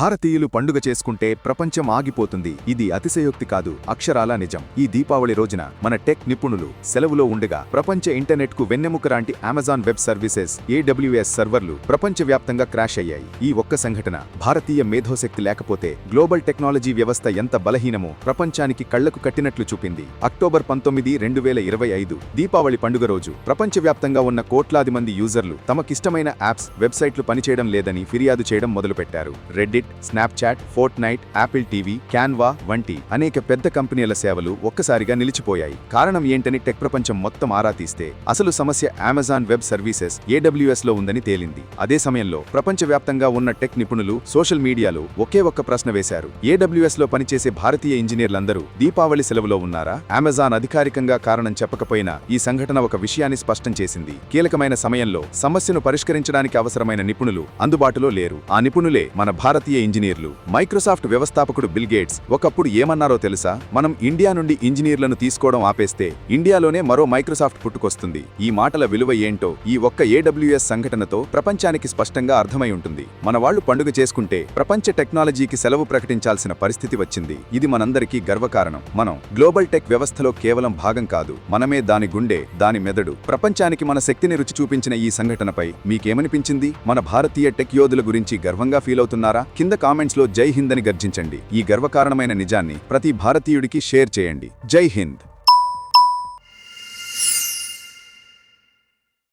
భారతీయులు పండుగ చేసుకుంటే ప్రపంచం ఆగిపోతుంది. ఇది అతిశయోక్తి కాదు. అక్షరాలా నిజం. ఈ దీపావళి రోజున మన టెక్ నిపుణులు సెలవులో ఉండగా ప్రపంచ ఇంటర్నెట్కు వెన్నెముక లాంటి అమెజాన్ వెబ్ సర్వీసెస్ ఏడబ్ల్యూఎస్ సర్వర్లు ప్రపంచవ్యాప్తంగా క్రాష్ అయ్యాయి. ఈ ఒక్క సంఘటన భారతీయ మేధోశక్తి లేకపోతే గ్లోబల్ టెక్నాలజీ వ్యవస్థ ఎంత బలహీనమో ప్రపంచానికి కళ్ళకు కట్టినట్లు చూపింది. అక్టోబర్ పంతొమ్మిది రెండు వేల ఇరవై ఐదు దీపావళి పండుగ రోజు ప్రపంచవ్యాప్తంగా ఉన్న కోట్లాది మంది యూజర్లు తమకిష్టమైన యాప్స్ వెబ్సైట్లు పనిచేయడం లేదని ఫిర్యాదు చేయడం మొదలుపెట్టారు. Reddit Snapchat Fortnite Apple TV Canva వంటి అనేక పెద్ద కంపెనీల సేవలు ఒక్కసారిగా నిలిచిపోయాయి. కారణం ఏంటని టెక్ ప్రపంచం మొత్తం ఆరా తీస్తే అసలు సమస్య అమెజాన్ వెబ్ సర్వీసెస్ ఏడబ్ల్యూఎస్లో ఉందని తేలింది. అదే సమయంలో ప్రపంచవ్యాప్తంగా ఉన్న టెక్ నిపుణులు సోషల్ మీడియాలో ఒకే ఒక్క ప్రశ్న వేశారు. ఏడబ్ల్యూఎస్లో పనిచేసే భారతీయ ఇంజనీర్లందరూ దీపావళి సెలవులో ఉన్నారా? అమెజాన్ అధికారికంగా కారణం చెప్పకపోయినా ఈ సంఘటన ఒక విషయాన్ని స్పష్టం చేసింది. కీలకమైన సమయంలో సమస్యను పరిష్కరించడానికి అవసరమైన నిపుణులు అందుబాటులో లేరు. ఆ నిపుణులే మన భారతీయ ఇంజనీర్లు. మైక్రోసాఫ్ట్ వ్యవస్థాపకుడు బిల్ గేట్స్ ఒకప్పుడు ఏమన్నారో తెలుసా? మనం ఇండియా నుండి ఇంజనీర్లను తీసుకోవడం ఆపేస్తే ఇండియాలోనే మరో మైక్రోసాఫ్ట్ పుట్టుకొస్తుంది. ఈ మాటల విలువ ఏంటో ఈ ఒక్క ఏడబ్ల్యూఎస్ సంఘటనతో ప్రపంచానికి స్పష్టంగా అర్థమై ఉంటుంది. మన వాళ్ళు పండుగ చేసుకుంటే ప్రపంచ టెక్నాలజీకి సెలవు ప్రకటించాల్సిన పరిస్థితి వచ్చింది. ఇది మనందరికీ గర్వకారణం. మనం గ్లోబల్ టెక్ వ్యవస్థలో కేవలం భాగం కాదు మనమే దాని గుండె దాని మెదడు ప్రపంచానికి మన శక్తిని రుచి చూపించిన ఈ సంఘటనపై మీకేమనిపించింది? మన భారతీయ టెక్ యోధుల గురించి గర్వంగా ఫీల్ అవుతున్నారా కింద కామెంట్స్లో జై హింద్ అని గర్జించండి. ఈ గర్వకారణమైన నిజాన్ని ప్రతి భారతీయుడికి షేర్ చేయండి. జై హింద్.